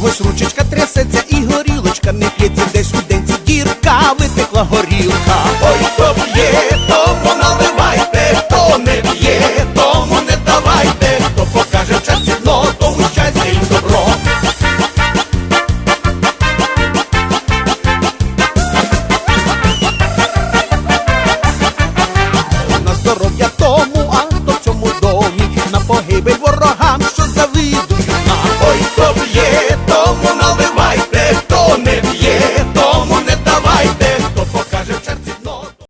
когось ручечка трясеться і горілочка не п'ється, десь у денці дірка витекла горілка.